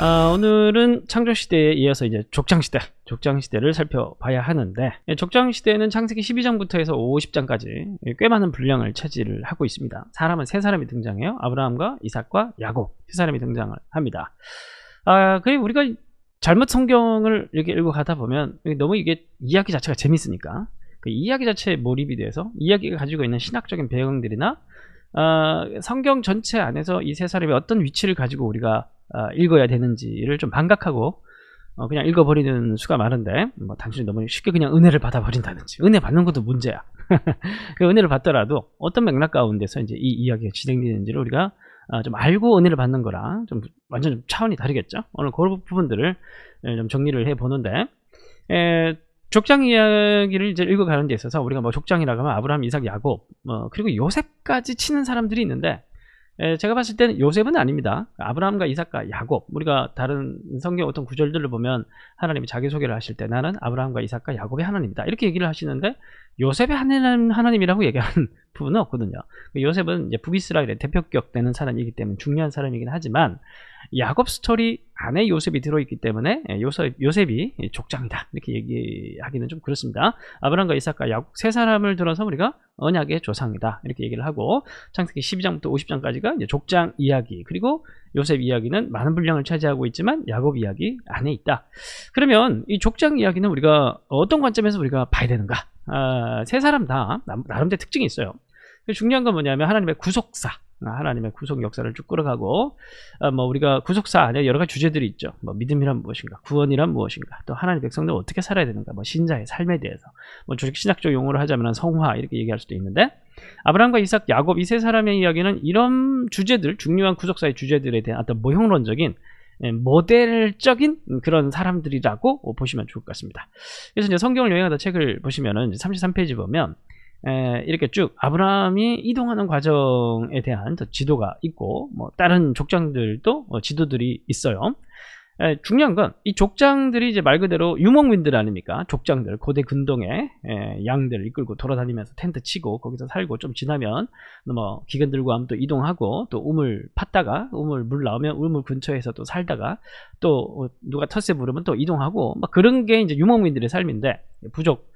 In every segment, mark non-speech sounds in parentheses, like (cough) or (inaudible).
아, 오늘은 창조시대에 이어서 이제 족장시대, 족장시대를 살펴봐야 하는데, 예, 족장시대는 창세기 12장부터 해서 50장까지 꽤 많은 분량을 차지를 하고 있습니다. 사람은 세 사람이 등장해요. 아브라함과 이삭과 야곱, 세 사람이 등장을 합니다. 아, 그리고 우리가 잘못 성경을 이렇게 읽고 가다 보면 너무 이게 이야기 자체가 재밌으니까 그 이야기 자체에 몰입이 돼서 이야기가 가지고 있는 신학적인 배경들이나 어, 성경 전체 안에서 이 세 사람이 어떤 위치를 가지고 우리가 어, 읽어야 되는지를 좀 반각하고 어, 그냥 읽어버리는 수가 많은데 뭐 단순히 너무 쉽게 그냥 은혜를 받아버린다든지 은혜 받는 것도 문제야. (laughs) 그 은혜를 받더라도 어떤 맥락 가운데서 이제 이 이야기가 진행되는지를 우리가 어, 좀 알고 은혜를 받는 거랑 좀 완전 좀 차원이 다르겠죠. 오늘 그 부분들을 좀 정리를 해 보는데 족장 이야기를 이제 읽어가는 데 있어서 우리가 뭐 족장이라고 하면 아브라함, 이삭, 야곱, 뭐 그리고 요셉까지 치는 사람들이 있는데 에, 제가 봤을 때는 요셉은 아닙니다. 아브라함과 이삭과 야곱 우리가 다른 성경 어떤 구절들을 보면 하나님이 자기소개를 하실 때 나는 아브라함과 이삭과 야곱의 하나님이다 이렇게 얘기를 하시는데 요셉의 하나님, 하나님이라고 얘기하는 (laughs) 부분은 없거든요. 요셉은 이제 북이스라엘의 대표격 되는 사람이기 때문에 중요한 사람이긴 하지만 야곱 스토리 안에 요셉이 들어있기 때문에 예, 요셉, 요셉 이 족장이다 이렇게 얘기하기는 좀 그렇습니다. 아브라함과 이삭과 야곱 세 사람을 들어서 우리가 언약의 조상이다 이렇게 얘기를 하고 창세기 12장부터 50장까지가 이제 족장 이야기 그리고 요셉 이야기는 많은 분량을 차지하고 있지만 야곱 이야기 안에 있다. 그러면 이 족장 이야기는 우리가 어떤 관점에서 우리가 봐야 되는가? 아, 세 사람 다 나름대로 특징이 있어요. 중요한 건 뭐냐면 하나님의 구속사. 아, 하나님의 구속 역사를 쭉 끌어가고 아, 뭐 우리가 구속사 안에 여러 가지 주제들이 있죠. 뭐 믿음이란 무엇인가, 구원이란 무엇인가, 또 하나님 백성들 어떻게 살아야 되는가, 뭐 신자의 삶에 대해서 뭐 조직 신학적 용어를 하자면 성화 이렇게 얘기할 수도 있는데 아브라함과 이삭, 야곱 이 세 사람의 이야기는 이런 주제들, 중요한 구속사의 주제들에 대한 어떤 모형론적인 예, 모델적인 그런 사람들이라고 보시면 좋을 것 같습니다. 그래서 이제 성경을 여행하다 책을 보시면은 33페이지 보면 에, 이렇게 쭉 아브라함이 이동하는 과정에 대한 지도가 있고 뭐 다른 족장들도 어, 지도들이 있어요. 에, 중요한 건 이 족장들이 이제 말 그대로 유목민들 아닙니까? 족장들 고대 근동에 에, 양들 이끌고 돌아다니면서 텐트 치고 거기서 살고 좀 지나면 뭐 기근 들고 하면 또 이동하고 또 우물 팠다가 우물 물 나오면 우물 근처에서 또 살다가 또 누가 텃세 부르면 또 이동하고 막 그런 게 이제 유목민들의 삶인데 부족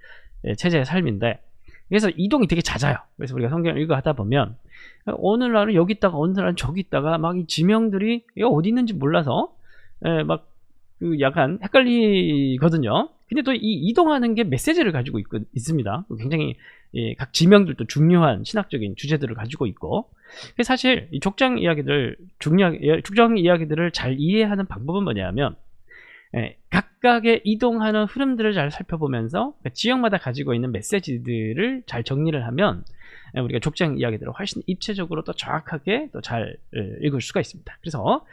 체제의 삶인데 그래서 이동이 되게 잦아요. 그래서 우리가 성경을 읽어 하다 보면 어느 날은 여기 있다가 어느 날은 저기 있다가 막 이 지명들이 어디 있는지 몰라서 예, 막그 약간 헷갈리거든요. 근데 또 이 이동하는 게 메시지를 가지고 있, 있습니다. 굉장히 예, 각 지명들도 중요한 신학적인 주제들을 가지고 있고 사실 이 족장 이야기들 중요한 족장 이야기들을 잘 이해하는 방법은 뭐냐면 예, 각각의 이동하는 흐름들을 잘 살펴보면서 그 지역마다 가지고 있는 메시지들을 잘 정리를 하면 예, 우리가 족장 이야기들을 훨씬 입체적으로 또 정확하게 또 잘 읽을 수가 있습니다. 그래서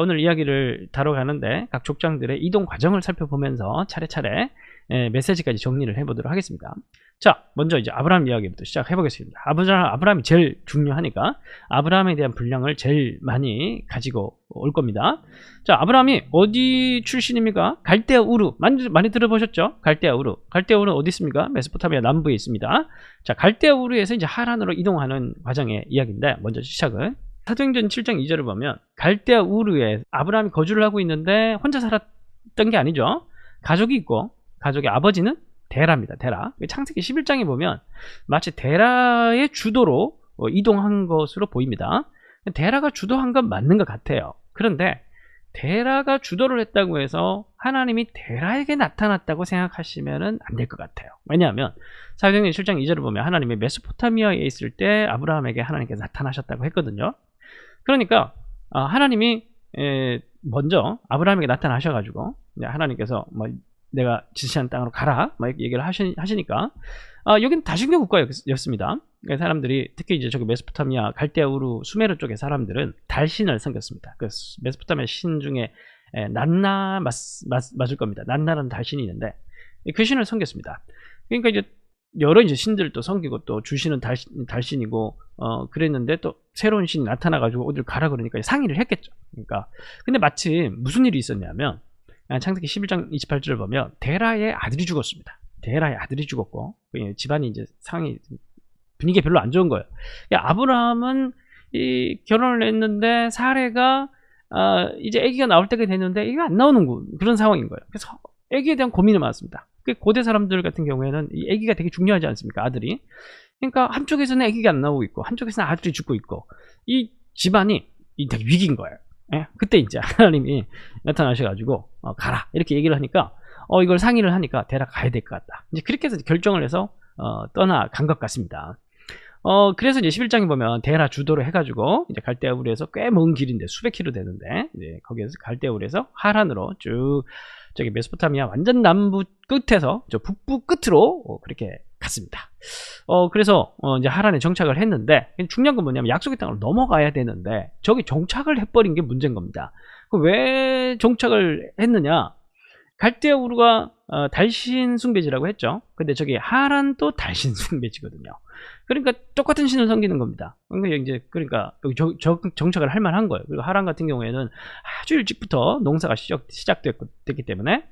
오늘 이야기를 다뤄가는데 각 족장들의 이동 과정을 살펴보면서 차례차례 메시지까지 정리를 해보도록 하겠습니다. 자, 먼저 이제 아브라함 이야기부터 시작해 보겠습니다. 아브라함, 아브라함이 제일 중요하니까 아브라함에 대한 분량을 제일 많이 가지고 올 겁니다. 자, 아브라함이 어디 출신입니까? 갈대아 우르. 많이, 많이 들어보셨죠? 갈대아 우르. 갈대아 우르는 어디 있습니까? 메소포타미아 남부에 있습니다. 자, 갈대아 우르에서 이제 하란으로 이동하는 과정의 이야기인데 먼저 시작은 사도행전 7장 2절을 보면 갈대아 우르에 아브라함이 거주를 하고 있는데 혼자 살았던 게 아니죠. 가족이 있고 가족의 아버지는 데라입니다. 데라. 창세기 11장에 보면 마치 데라의 주도로 어, 이동한 것으로 보입니다. 데라가 주도한 건 맞는 것 같아요. 그런데 데라가 주도를 했다고 해서 하나님이 데라에게 나타났다고 생각하시면 안 될 것 같아요. 왜냐하면 사도행전 7장 2절을 보면 하나님이 메소포타미아에 있을 때 아브라함에게 하나님께서 나타나셨다고 했거든요. 그러니까 아, 하나님이 먼저 아브라함에게 나타나셔가지고 하나님께서 뭐 내가 지시한 땅으로 가라 막 이렇게 얘기를 하시, 하시 니까 아, 여기는 다신교 국가였습니다. 그러니까 사람들이 특히 이제 저기 메소포타미아 갈대아우르 수메르 쪽의 사람들은 달신을 섬겼습니다. 그 메소포타미아 신 중에 에, 난나 맞, 맞, 맞을 겁니다. 난나라는 달신이 있는데 그 신을 섬겼습니다. 그러니까 이제 여러 이제 신들을 또 섬기고 또 주신은 달신, 달신이고 어 그랬는데 또 새로운 신이 나타나 가지고 어딜 가라 그러니까 상의를 했겠죠. 그러니까 근데 마침 무슨 일이 있었냐면 아, 창세기 11장 28절을 보면 데라의 아들이 죽었습니다. 데라의 아들이 죽었고 그 집안이 이제 상이 분위기가 별로 안 좋은 거예요. 아브라함은 이 결혼을 했는데 사례가 아, 이제 아기가 나올 때가 됐는데 아기가 안 나오는 거- 그런 상황인 거예요. 그래서 아기에 대한 고민이 많았습니다. 그 고대 사람들 같은 경우에는 이 아기가 되게 중요하지 않습니까? 아들이. 그러니까 한쪽에서는 아기가 안 나오고 있고 한쪽에서는 아들이 죽고 있고 이 집안이 이 되게 위기인 거예요. 예? 그때 이제 하나님이 나타나셔가지고 어, 가라 이렇게 얘기를 하니까 어 이걸 상의를 하니까 대라 가야 될 것 같다. 이제 그렇게 해서 결정을 해서 어, 떠나간 것 같습니다. 어 그래서 이제 11장에 보면 대라 주도로 해가지고 이제 갈대아울에서 꽤 먼 길인데 수백 킬로 되는데 이제 거기에서 갈대아울에서 하란으로 쭉 저기 메소포타미아 완전 남부 끝에서 저 북부 끝으로 어, 그렇게 갔습니다. 어 그래서 어, 이제 하란에 정착을 했는데 중요한 건 뭐냐면 약속의 땅으로 넘어가야 되는데 저기 정착을 해버린 게 문제인 겁니다. 그왜 정착을 했느냐? 갈대아우르가 어, 달신 숭배지라고 했죠. 근데 저기 하란도 달신 (laughs) 숭배지거든요. 그러니까 똑같은 신을 섬기는 겁니다. 그러니까 이제 그러니까 여기 저- 저- 정착을 할 만한 거예요. 그리고 하란 같은 경우에는 아주 일찍부터 농사가 시작, 시작됐기 때문에 에,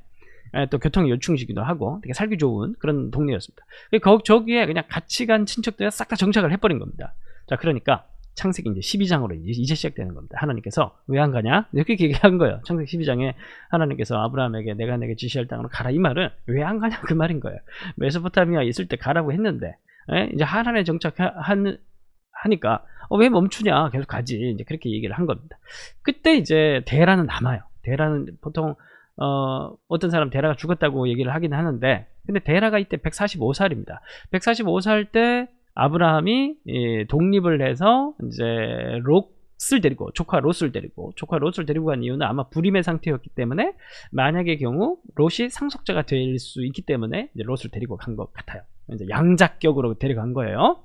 또 교통이 요충지기도 하고 되게 살기 좋은 그런 동네였습니다. 그 거- 저기에 그냥 같이 간 친척들이 싹 다 정착을 해버린 겁니다. 자, 그러니까 창세기 이제 12장으로 이제, 이제 시작되는 겁니다. 하나님께서 왜 안 가냐? 이렇게 얘기한 거예요. 창세기 12장에 하나님께서 아브라함에게 내가 내게 지시할 땅으로 가라 이 말은 왜 안 가냐 그 말인 거예요. 메소포타미아 있을 때 가라고 했는데 에? 이제 하란에 정착한 하니까 어, 왜 멈추냐 계속 가지 이제 그렇게 얘기를 한 겁니다. 그때 이제 데라는 남아요. 데라는 보통 어, 어떤 사람 데라가 죽었다고 얘기를 하긴 하는데 근데 데라가 이때 145살입니다. 145살 때 아브라함이 예, 독립을 해서 이제 롯을 데리고 조카 롯을 데리고 조카 롯을 데리고 간 이유는 아마 불임의 상태였기 때문에 만약의 경우 롯이 상속자가 될 수 있기 때문에 이제 롯을 데리고 간 것 같아요. 이제 양자격으로 데려간 거예요.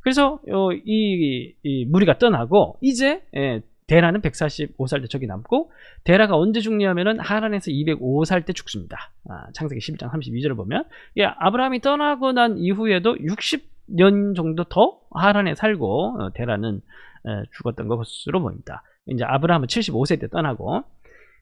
그래서 어, 이, 이 무리가 떠나고 이제 예, 데라는 145살 때 저기 남고 데라가 언제 죽냐면은 하란에서 205살 때 죽습니다. 아, 창세기 11장 32절을 보면 예, 아브라함이 떠나고 난 이후에도 60년 정도 더 하란에 살고 어, 데라는 에, 죽었던 것으로 보입니다. 이제 아브라함은 75세 때 떠나고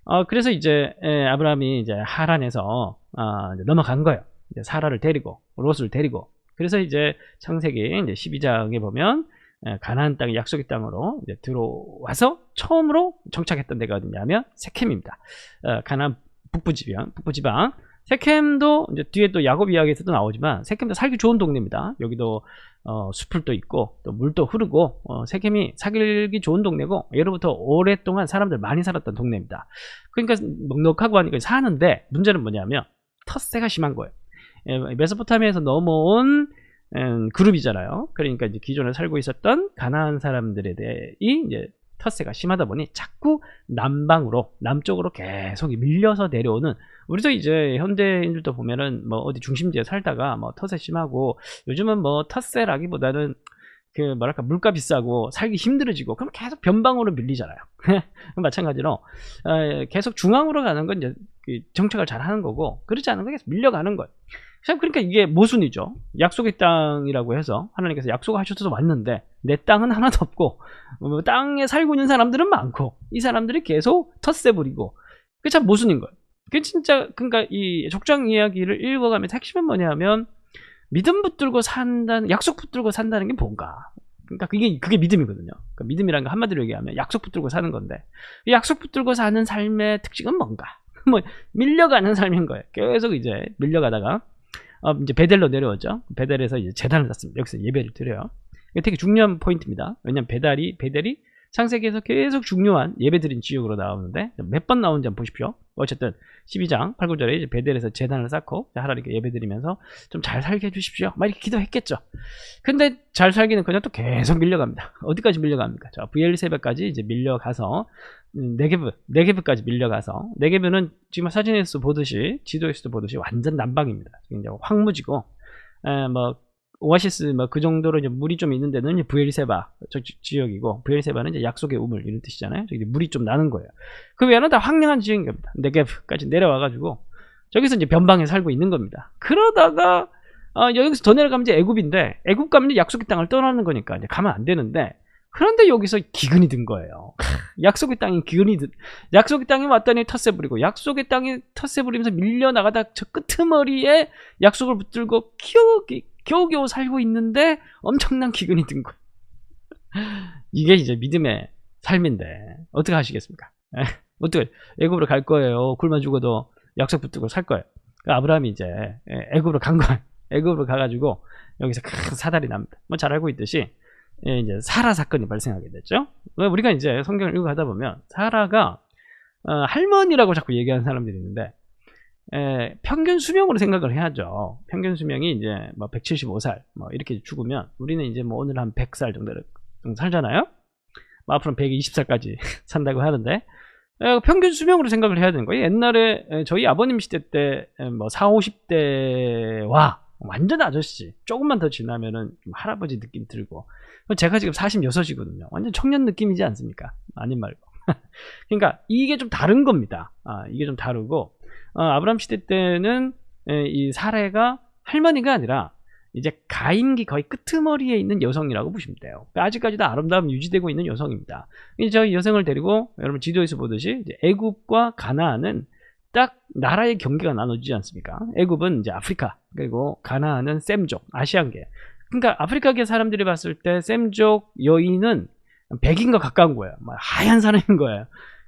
어, 그래서 이제 에, 아브라함이 이제 하란에서 아, 이제 넘어간 거예요. 사라를 데리고 롯을 데리고 그래서 이제 창세기 이제 12장에 보면 에, 가나안 땅 약속의 땅으로 들어와서 처음으로 정착했던 데가 어디냐면 세켐입니다. 어, 가나안 북부 지방, 북부 지방. 세켐도 이제 뒤에 또 야곱 이야기에서도 나오지만 세켐도 살기 좋은 동네입니다. 여기도 어, 숲을도 있고 또 물도 흐르고 어, 세켐이 살기 좋은 동네고 예로부터 오랫동안 사람들 많이 살았던 동네입니다. 그러니까 넉넉하고 하니까 사는데 문제는 뭐냐면 텃세가 심한 거예요. 예, 메소포타미아에서 넘어온 음, 그룹이잖아요. 그러니까 이제 기존에 살고 있었던 가나안 사람들에 대해 이제 텃세가 심하다 보니 자꾸 남방으로 남쪽으로 계속 밀려서 내려오는 우리도 이제 현대인들도 보면은 뭐 어디 중심지에 살다가 뭐 텃세 심하고 요즘은 뭐 텃세라기보다는 그 뭐랄까 물가 비싸고 살기 힘들어지고 그럼 계속 변방으로 밀리잖아요. (laughs) 마찬가지로 어, 계속 중앙으로 가는 건 이제 그 정착을 잘 하는 거고 그렇지 않은 건 계속 밀려가는 거예요. 참 그러니까 이게 모순이죠. 약속의 땅이라고 해서 하나님께서 약속하셔서 왔는데 내 땅은 하나도 없고 뭐 땅에 살고 있는 사람들은 많고 이 사람들이 계속 텃세 부리고 그게 참 모순인 거예요. 그 진짜 그러니까 이 족장 이야기를 읽어가면서 핵심은 뭐냐면 믿음 붙들고 산다는 약속 붙들고 산다는 게 뭔가 그러니까 그게 그게 믿음이거든요. 그러니까 믿음이라는 거 한마디로 얘기하면 약속 붙들고 사는 건데 이 약속 붙들고 사는 삶의 특징은 뭔가 (laughs) 뭐 밀려가는 삶인 거예요. 계속 이제 밀려가다가 어, 이제 베델로 내려오죠. 베델에서 이제 재단을 쌓습니다. 여기서 예배를 드려요. 되게 중요한 포인트입니다. 왜냐면 베달이 베델이 창세기에서 계속 중요한 예배드린 지역으로 나오는데 몇 번 나오는지 한번 보십시오. 어쨌든 12장 8, 9절에 이제 베델에서 재단을 쌓고 하나님께 예배드리면서 좀 잘 살게 해주십시오. 막 이렇게 기도했겠죠. 근데 잘 살기는 그냥 또 계속 밀려갑니다. 어디까지 밀려갑니까? 자, VL7까지 이제 밀려가서 음, 네게브, 네게브까지 밀려가서 네게브는 지금 사진에서 보듯이 지도에서도 보듯이 완전 남방입니다. 이제 황무지고 에, 뭐 오아시스 뭐그 정도로 이제 물이 좀 있는 데는 부엘세바 저 지- 지역이고 부엘세바는 이제 약속의 우물 이런 뜻이잖아요. 저기 물이 좀 나는 거예요. 그 외에는 다 황량한 지역인 겁니다. 네게브까지 내려와 가지고 저기서 이제 변방에 살고 있는 겁니다. 그러다가 어, 여기서 더 내려가면 이제 애굽인데 애굽 가면 이제 약속의 땅을 떠나는 거니까 이제 가면 안 되는데 그런데 여기서 기근이 든 거예요. 크, (laughs) 약속의 땅이 기근이 든 약속의 땅에 왔더니 텃세 부리고 약속의 땅에 텃세 부리면서 밀려 나가다 저 끄트머리에 약속을 붙들고 겨우 겨우겨우 살고 있는데 엄청난 기근이 든 거예요. 이게 이제 믿음의 삶인데 어떻게 하시겠습니까? 에, 어떻게 애굽으로 갈 거예요. 굶어 죽어도 약속 붙들고 살 거예요. 그 아브라함이 이제 예, 애굽으로 간 거예요. (laughs) 애굽으로 가가지고 여기서 큰 사달이 납니다. 뭐 잘 알고 있듯이 예, 이제 사라 사건이 발생하게 됐죠. 왜 우리가 이제 성경을 읽고 가다 보면 사라가 어, 할머니라고 자꾸 얘기하는 사람들이 있는데 에, 평균 수명으로 생각을 해야죠. 평균 수명이 이제 뭐 175살 뭐 이렇게 죽으면 우리는 이제 뭐 오늘 한 100살 정도 살잖아요. 뭐 앞으로 120살까지 (laughs) 산다고 하는데 에, 평균 수명으로 생각을 해야 되는 거예요. 옛날에 에, 저희 아버님 시대 때 뭐 4, 50대와 완전 아저씨 조금만 더 지나면은 좀 할아버지 느낌 들고 제가 지금 46이거든요. 완전 청년 느낌이지 않습니까? 아닌 말고. (laughs) 그러니까 이게 좀 다른 겁니다. 아, 이게 좀 다르고 어, 아브라함 시대 때는 에, 이 사례가 할머니가 아니라 이제 가임기 거의 끄트머리에 있는 여성이라고 보시면 돼요. 그러니까 아직까지도 아름다움 유지되고 있는 여성입니다. 저희 여성을 데리고 여러분 지도에서 보듯이 애굽과 가나안은 딱 나라의 경계가 나눠지지 않습니까? 애굽은 이제 아프리카 그리고 가나안은 셈족 아시안계. 그러니까 아프리카계 사람들이 봤을 때 셈족 여인은 백인과 가까운 거예요. 하얀 사람인 거예요.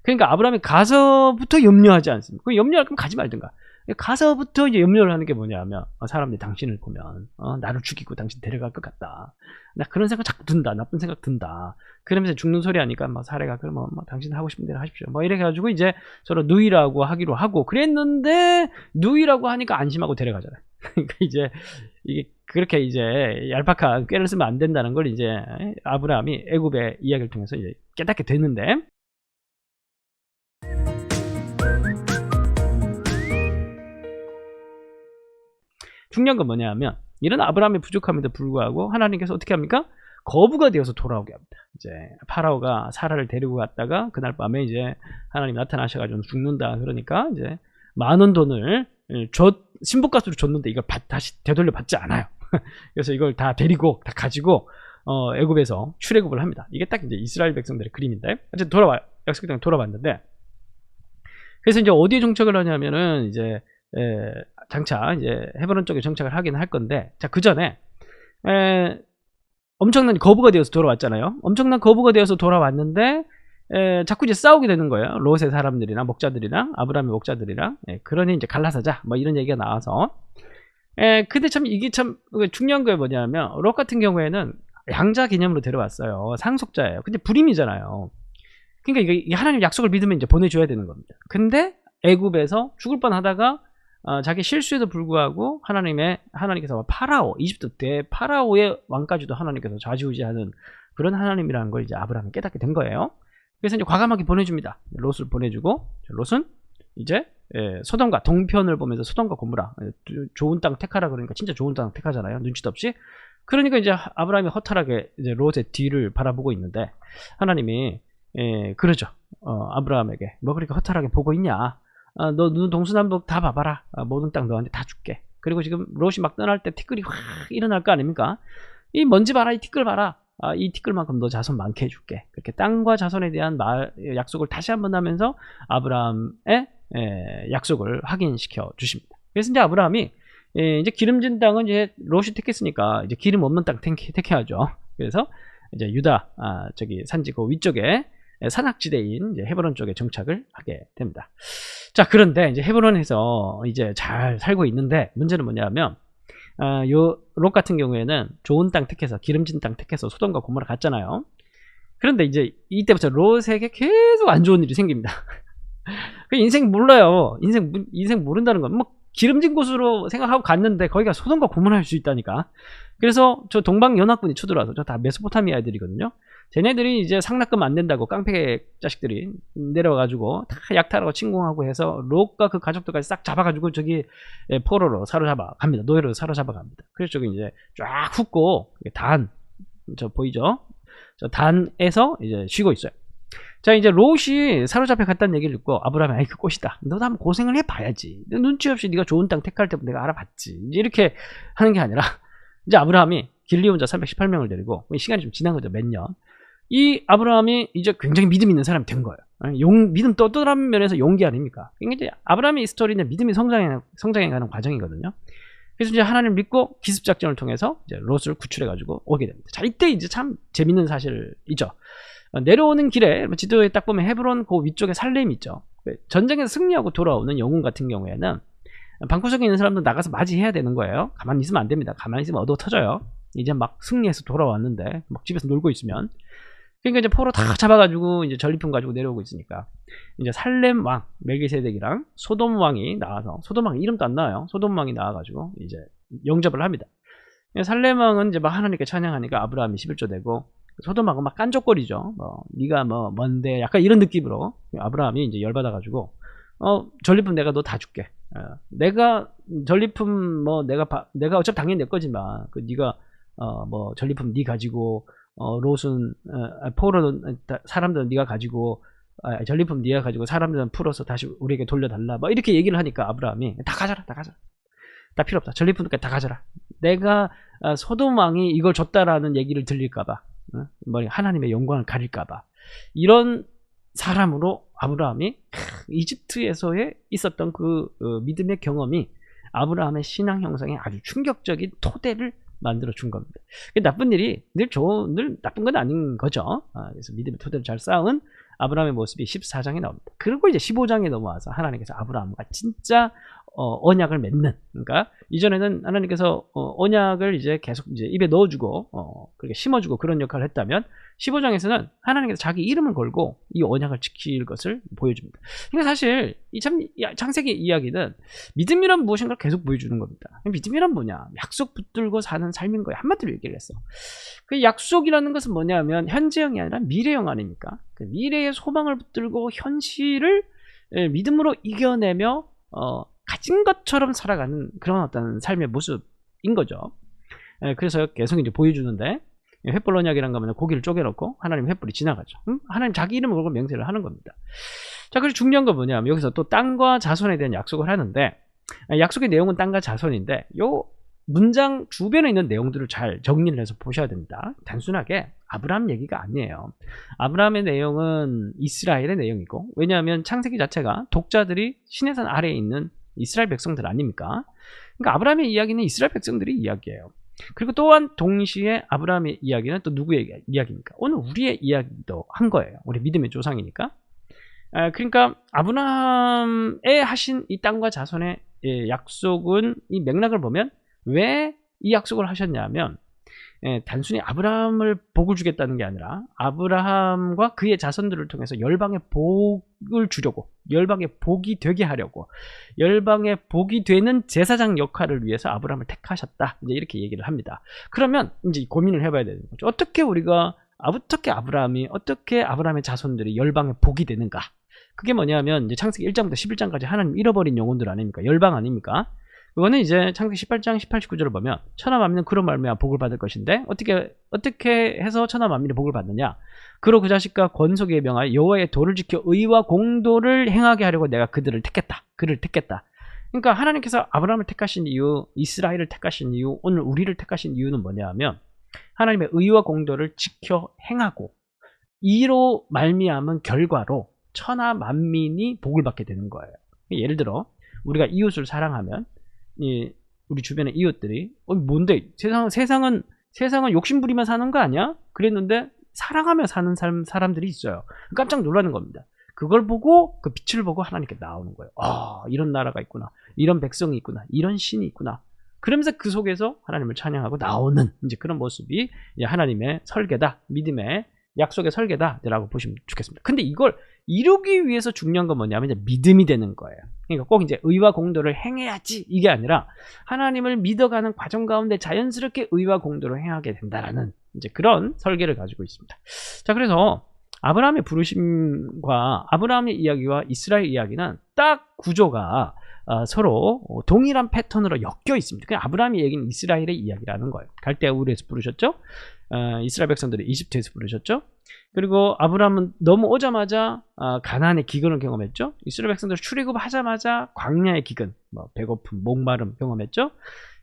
그러니까 아브라함이 가서부터 염려하지 않습니까? 그 염려할 거면 가지 말든가. 가서부터 이제 염려를 하는 게 뭐냐면 어, 사람들이 당신을 보면 어, 나를 죽이고 당신 데려갈 것 같다. 나 그런 생각 자꾸 든다. 나쁜 생각 든다. 그러면서 죽는 소리 하니까 막 사례가 그러면 뭐 당신 하고 싶은 대로 하십시오. 뭐 이래 가지고 이제 서로 누이라고 하기로 하고 그랬는데 누이라고 하니까 안심하고 데려가잖아요. (laughs) 그러니까 이제 이게 그렇게 이제 얄팍한 꾀를 쓰면 안 된다는 걸 이제 아브라함이 애굽의 이야기를 통해서 이제 깨닫게 되는데 중요한 건 뭐냐면 이런 아브라함의 부족함에도 불구하고 하나님께서 어떻게 합니까? 거부가 되어서 돌아오게 합니다. 이제 파라오가 사라를 데리고 갔다가 그날 밤에 이제 하나님 나타나셔가지고 죽는다 그러니까 이제 많은 돈을 줬 신부가수로 줬는데 이걸 받, 다시 되돌려 받지 않아요. (laughs) 그래서 이걸 다 데리고 다 가지고 어, 애굽에서 출애굽을 합니다. 이게 딱 이제 이스라엘 백성들의 그림인데 어쨌든 돌아와 약속 땅에 돌아왔는데 그래서 이제 어디에 정착을 하냐면은 이제 에, 장차 이제 헤브론 쪽에 정착을 하긴 할 건데 자 그 전에 엄청난 거부가 되어서 돌아왔잖아요. 엄청난 거부가 되어서 돌아왔는데 에, 자꾸 이제 싸우게 되는 거예요. 롯의 사람들이랑 목자들이랑 아브라함의 목자들이랑 에, 그러니 이제 갈라서자 뭐 이런 얘기가 나와서 에, 근데 참 이게 참 중요한 게 뭐냐면 롯 같은 경우에는 양자 개념으로 데려왔어요. 상속자예요. 근데 불임이잖아요. 그러니까 이게 하나님 약속을 믿으면 이제 보내줘야 되는 겁니다. 근데 애굽에서 죽을 뻔하다가 어, 자기 실수에도 불구하고 하나님의 하나님께서 파라오 이집트 때 파라오의 왕까지도 하나님께서 좌지우지하는 그런 하나님이라는 걸 이제 아브라함이 깨닫게 된 거예요. 그래서 이제 과감하게 보내줍니다. 롯을 보내주고 롯은 이제 예, 소돔과 동편을 보면서 소돔과 고무라 좋은 땅 택하라 그러니까 진짜 좋은 땅 택하잖아요. 눈치도 없이. 그러니까 이제 아브라함이 허탈하게 이제 롯의 뒤를 바라보고 있는데 하나님이 예, 그러죠. 어, 아브라함에게 뭐 그렇게 허탈하게 보고 있냐? 아, 너눈 동서남북 다 봐봐라. 아, 모든 땅 너한테 다 줄게. 그리고 지금 롯이 막 떠날 때 티끌이 확 일어날 거 아닙니까? 이 먼지 봐라, 이 티끌 봐라. 아, 이 티끌만큼 너 자손 많게 해줄게. 그렇게 땅과 자손에 대한 말, 약속을 다시 한번 하면서 아브라함의 에, 약속을 확인시켜 주십니다. 그래서 이제 아브라함이 에, 이제 기름진 땅은 이제 롯이 택했으니까 이제 기름 없는 땅 택해, 택해야죠. 그래서 이제 유다 아, 저기 산지 그 위쪽에 산악지대인 헤브론 쪽에 정착을 하게 됩니다. 자, 그런데 이제 헤브론에서 이제 잘 살고 있는데 문제는 뭐냐면 아, 요롯 같은 경우에는 좋은 땅 택해서 기름진 땅 택해서 소돔과 고모라 갔잖아요. 그런데 이제 이때부터 롯에게 계속 안 좋은 일이 생깁니다. (laughs) 그 인생 몰라요. 인생 인생 모른다는 건 뭐 기름진 곳으로 생각하고 갔는데 거기가 소돔과 고모라일 수 있다니까. 그래서 저 동방 연합군이 쳐들어와서 저 다 메소포타미아 애들이거든요. 쟤네들이 이제 상납금 안 낸다고 깡패 자식들이 내려와가지고 다 약탈하고 침공하고 해서 록과 그 가족들까지 싹 잡아가지고 저기 예, 포로로 사로잡아 갑니다. 노예로 사로잡아 갑니다. 그래서 저기 이제 쫙 훑고 단, 저 보이죠? 저 단에서 이제 쉬고 있어요. 자 이제 롯이 사로잡혀 갔다는 얘기를 듣고 아브라함이 아이 그 꽃이다. 너도 한번 고생을 해봐야지. 눈치 없이 네가 좋은 땅 택할 때부터 내가 알아봤지. 이렇게 하는 게 아니라 (laughs) 이제 아브라함이 길리 혼자 318명을 데리고 시간이 좀 지난 거죠 몇 년. 이 아브라함이 이제 굉장히 믿음 있는 사람이 된 거예요. 용, 믿음 떠떠란 면에서 용기 아닙니까? 그러니까 이제 아브라함의 스토리는 믿음이 성장해, 성장해 가는 과정이거든요. 그래서 이제 하나님을 믿고 기습작전을 통해서 이제 롯을 구출해가지고 오게 됩니다. 자, 이때 이제 참 재밌는 사실이죠. 어, 내려오는 길에 지도에 딱 보면 헤브론 그 위쪽에 살렘 있죠. 그 전쟁에서 승리하고 돌아오는 영웅 같은 경우에는 방구석에 있는 사람들 나가서 맞이해야 되는 거예요. 가만히 있으면 안 됩니다. 가만히 있으면 얻어 터져요. 이제 막 승리해서 돌아왔는데 막 집에서 놀고 있으면 그러니까 이제 포로 다 잡아가지고 이제 전리품 가지고 내려오고 있으니까 이제 살렘 왕 멜기세덱이랑 소돔 왕이 나와서 소돔 왕 이름도 안 나와요. 소돔 왕이 나와가지고 이제 영접을 합니다. 살렘 왕은 이제 막 하나님께 찬양하니까 아브라함이 11조 되고 소돔 왕은 막 깐족거리죠. 뭐 네가 뭐 뭔데 약간 이런 느낌으로 아브라함이 이제 열받아가지고 어 전리품 내가 너 다 줄게. 어, 내가 전리품 뭐 내가 바, 내가 어차피 당연히 내 거지만 그 네가 어 뭐 전리품 네 가지고 어 롯은 어, 포로는 사람들은 네가 가지고 아, 전리품 네가 가지고 사람들은 풀어서 다시 우리에게 돌려달라 뭐 이렇게 얘기를 하니까 아브라함이 다 가져라 다 가져라 다 필요 없다 전리품까지 다 가져라 내가 아, 소돔 왕이 이걸 줬다라는 얘기를 들릴까봐 어? 뭐 하나님의 영광을 가릴까봐 이런 사람으로 아브라함이 이집트에서의 있었던 그 어, 믿음의 경험이 아브라함의 신앙 형성에 아주 충격적인 토대를 만들어 준 겁니다. 나쁜 일이 늘 좋은, 늘 나쁜 건 아닌 거죠. 아, 그래서 믿음의 토대를 잘 쌓은 아브라함의 모습이 14장에 나옵니다. 그리고 이제 15장에 넘어와서 하나님께서 아브라함과 진짜 어, 언약을 맺는. 그러니까 이전에는 하나님께서 어, 언약을 이제 계속 이제 입에 넣어주고 어, 그렇게 심어주고 그런 역할을 했다면 15장에서는 하나님께서 자기 이름을 걸고 이 언약을 지킬 것을 보여줍니다. 그러니까 사실 이 참 창세기 이야기는 믿음이란 무엇인가를 계속 보여주는 겁니다. 믿음이란 뭐냐? 약속 붙들고 사는 삶인 거예요. 한마디로 얘기를 했어. 그 약속이라는 것은 뭐냐면 현재형이 아니라 미래형 아닙니까? 그 미래의 소망을 붙들고 현실을 예, 믿음으로 이겨내며 어, 가진 것처럼 살아가는 그런 어떤 삶의 모습인 거죠. 예, 그래서 계속 이제 보여주는데 횃불 언약이란 거면 고기를 쪼개놓고 하나님 횃불이 지나가죠. 음? 하나님 자기 이름을 걸고 명세를 하는 겁니다. 자, 그리고 중요한 건 뭐냐면 여기서 또 땅과 자손에 대한 약속을 하는데 아, 약속의 내용은 땅과 자손인데 요 문장 주변에 있는 내용들을 잘 정리를 해서 보셔야 됩니다. 단순하게 아브라함 얘기가 아니에요. 아브라함의 내용은 이스라엘의 내용이고 왜냐하면 창세기 자체가 독자들이 신해산 아래에 있는 이스라엘 백성들 아닙니까? 그러니까 아브라함의 이야기는 이스라엘 백성들의 이야기예요. 그리고 또한 동시에 아브라함의 이야기는 또 누구의 이야기입니까? 오늘 우리의 이야기도 한 거예요. 우리 믿음의 조상이니까. 아, 그러니까 아브라함에 하신 이 땅과 자손의 예, 약속은 이 맥락을 보면 왜 이 약속을 하셨냐면 예, 단순히 아브라함을 복을 주겠다는 게 아니라 아브라함과 그의 자손들을 통해서 열방의 복을 주려고 열방의 복이 되게 하려고 열방의 복이 되는 제사장 역할을 위해서 아브라함을 택하셨다. 이제 이렇게 얘기를 합니다. 그러면 이제 고민을 해봐야 되는 거죠. 어떻게 우리가 어떻게 아브라함이 어떻게 아브라함의 자손들이 열방의 복이 되는가? 그게 뭐냐면 이제 창세기 1장부터 11장까지 하나님 잃어버린 영혼들 아닙니까? 열방 아닙니까 그거는 이제 창세기 18장 18, 19절을 보면 천하 만민은 그런 말미암아 복을 받을 것인데 어떻게 어떻게 해서 천하 만민이 복을 받느냐? 그로 그 자식과 권속에 명하여 여호와의 도를 지켜 의와 공도를 행하게 하려고 내가 그들을 택했다. 그를 택했다. 그러니까 하나님께서 아브라함을 택하신 이유, 이스라엘을 택하신 이유, 오늘 우리를 택하신 이유는 뭐냐면 하나님의 의와 공도를 지켜 행하고 이로 말미암은 결과로 천하 만민이 복을 받게 되는 거예요. 예를 들어 우리가 이웃을 사랑하면 이 우리 주변의 이웃들이 어 뭔데 세상 세상은 세상은 욕심부리며 사는 거 아니야? 그랬는데 사랑하며 사는 사람, 사람들이 있어요. 깜짝 놀라는 겁니다. 그걸 보고 그 빛을 보고 하나님께 나오는 거예요. 아 이런 나라가 있구나, 이런 백성이 있구나, 이런 신이 있구나. 그러면서 그 속에서 하나님을 찬양하고 나오는 이제 그런 모습이 하나님의 설계다, 믿음의 약속의 설계다라고 보시면 좋겠습니다. 근데 이걸 이루기 위해서 중요한 건 뭐냐면 이제 믿음이 되는 거예요. 그러니까 꼭 이제 의와 공도를 행해야지 이게 아니라 하나님을 믿어가는 과정 가운데 자연스럽게 의와 공도를 행하게 된다라는 이제 그런 설계를 가지고 있습니다. 자, 그래서 아브라함의 부르심과 아브라함의 이야기와 이스라엘 이야기는 딱 구조가 어, 서로 동일한 패턴으로 엮여 있습니다. 그냥 아브라함의 얘기는 이스라엘의 이야기라는 거예요. 갈대아 우르에서 부르셨죠? 어, 이스라엘 백성들이 이집트에서 부르셨죠? 그리고 아브라함은 넘어오자마자 어, 가나안의 기근을 경험했죠. 이스라엘 백성들 출애굽하자마자 광야의 기근, 뭐 배고픔, 목마름 경험했죠.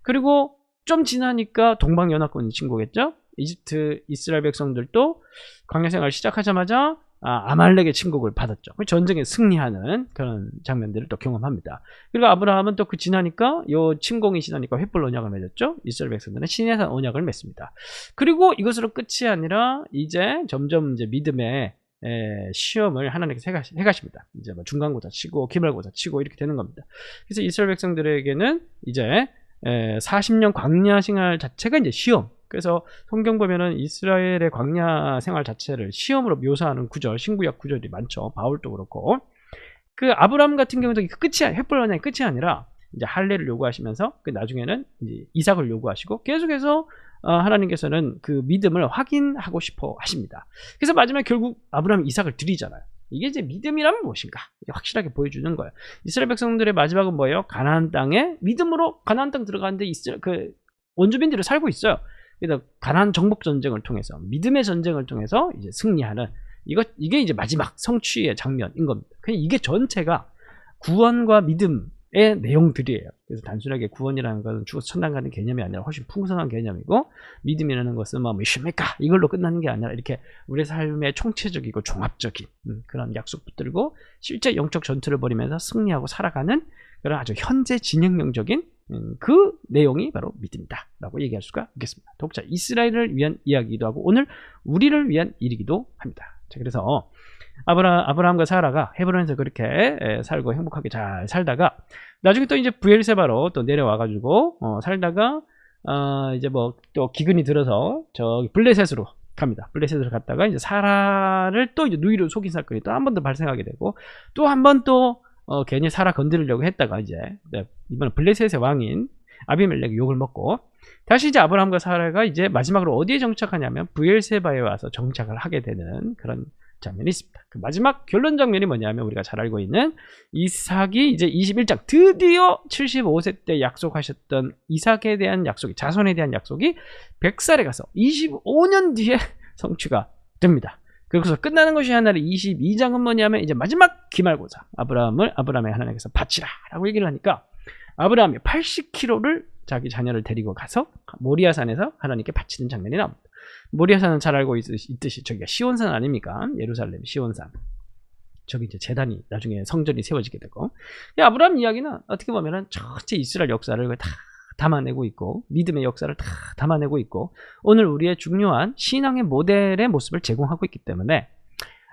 그리고 좀 지나니까 동방 연합군 친구겠죠. 이집트 이스라엘 백성들도 광야 생활 시작하자마자 아, 아말렉의 침공을 받았죠. 그 전쟁에 승리하는 그런 장면들을 또 경험합니다. 그리고 아브라함은 또 그 지나니까 요 침공이 지나니까 횃불 언약을 맺었죠. 이스라엘 백성들은 신해산 언약을 맺습니다. 그리고 이것으로 끝이 아니라 이제 점점 이제 믿음의 에, 시험을 하나님께서 해가시, 해가십니다. 이제 뭐 중간고사 치고 기말고사 치고 이렇게 되는 겁니다. 그래서 이스라엘 백성들에게는 이제 에, 40년 광야 생활 자체가 이제 시험. 그래서 성경 보면은 이스라엘의 광야 생활 자체를 시험으로 묘사하는 구절, 신구약 구절이 많죠. 바울도 그렇고. 그 아브라함 같은 경우도 끝이 횃불 언약이 끝이 아니라 이제 할례를 요구하시면서 그 나중에는 이제 이삭을 요구하시고 계속해서 어, 하나님께서는 그 믿음을 확인하고 싶어 하십니다. 그래서 마지막에 결국 아브라함이 이삭을 드리잖아요. 이게 이제 믿음이라면 무엇인가 확실하게 보여주는 거예요. 이스라엘 백성들의 마지막은 뭐예요? 가나안 땅에 믿음으로 가나안 땅 들어가는데 이스라엘 그 원주민들이 살고 있어요. 그래서 가나안 정복 전쟁을 통해서 믿음의 전쟁을 통해서 이제 승리하는 이거 이게 이제 마지막 성취의 장면인 겁니다. 그냥 이게 전체가 구원과 믿음의 내용들이에요. 그래서 단순하게 구원이라는 것은 죽어서 천당 가는 개념이 아니라 훨씬 풍성한 개념이고 믿음이라는 것은 뭐 미십니까 이걸로 끝나는 게 아니라 이렇게 우리 삶의 총체적이고 종합적인 음, 그런 약속 붙들고 실제 영적 전투를 벌이면서 승리하고 살아가는 그런 아주 현재 진행령적인 음, 그 내용이 바로 믿음이다 라고 얘기할 수가 있겠습니다. 독자 이스라엘을 위한 이야기이기도 하고 오늘 우리를 위한 일이기도 합니다. 자, 그래서 아브라, 아브라함과 사라가 헤브론에서 그렇게 에, 살고 행복하게 잘 살다가 나중에 또 이제 부엘세바로 또 내려와 가지고 어, 살다가 어, 이제 뭐 또 기근이 들어서 저기 블레셋으로 갑니다. 블레셋으로 갔다가 이제 사라를 또 이제 누이로 속인 사건이 또 한 번 더 발생하게 되고 또 한 번 또 어, 괜히 사라 건드리려고 했다가 이제 네, 이번에 블레셋의 왕인 아비멜렉 욕을 먹고 다시 이제 아브라함과 사라가 이제 마지막으로 어디에 정착하냐면 부엘세바에 와서 정착을 하게 되는 그런 장면이 있습니다. 그 마지막 결론 장면이 뭐냐면 우리가 잘 알고 있는 이삭이 이제 21장 드디어 75세 때 약속하셨던 이삭에 대한 약속이 자손에 대한 약속이 100살에 가서 25년 뒤에 (laughs) 성취가 됩니다. 그래서 끝나는 것이 하나를 22장은 뭐냐면 이제 마지막 기말고사 아브라함을 아브라함의 하나님께서 바치라라고 얘기를 하니까 아브라함이 80km를 자기 자녀를 데리고 가서 모리아산에서 하나님께 바치는 장면이 나옵니다. 모리아산은 잘 알고 있, 듯이 저기가 시온산 아닙니까? 예루살렘 시온산. 저기 이제 재단이 나중에 성전이 세워지게 되고 이 아브라함 이야기는 어떻게 보면은 전체 이스라엘 역사를 다 담아내고 있고 믿음의 역사를 다 담아내고 있고 오늘 우리의 중요한 신앙의 모델의 모습을 제공하고 있기 때문에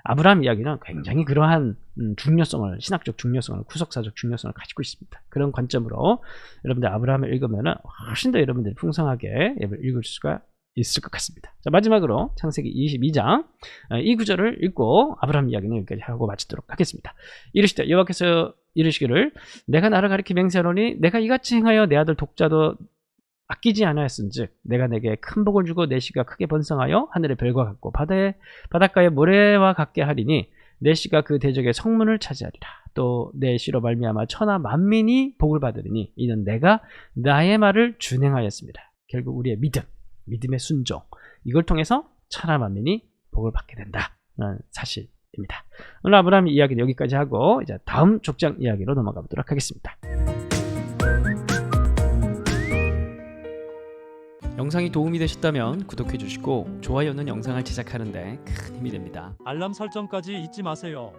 아브라함 이야기는 굉장히 그러한 음, 중요성을 신학적 중요성을 구속사적 중요성을 가지고 있습니다. 그런 관점으로 여러분들 아브라함을 읽으면 훨씬 더 여러분들이 풍성하게 읽을 수가 있을 것 같습니다. 자 마지막으로 창세기 22장 어, 이 구절을 읽고 아브라함 이야기는 여기까지 하고 마치도록 하겠습니다. 이르시되 여호와께서 이르시기를 내가 나를 가리키 맹세하노니 내가 이같이 행하여 내 아들 독자도 아끼지 않았은즉 내가 내게 큰 복을 주고 내 씨가 크게 번성하여 하늘의 별과 같고 바다의 바닷가의 모래와 같게 하리니 내 씨가 그 대적의 성문을 차지하리라 또 내 씨로 말미암아 천하 만민이 복을 받으리니 이는 내가 나의 말을 준행하였습니다 결국 우리의 믿음 믿음의 순종 이걸 통해서 천하 만민이 복을 받게 된다는 사실입니다 오늘 아브라함 이야기는 여기까지 하고 이제 다음 족장 이야기로 넘어가 보도록 하겠습니다 영상이 도움이 되셨다면 구독해 주시고 좋아요는 영상을 제작하는데 큰 힘이 됩니다. 알람 설정까지 잊지 마세요.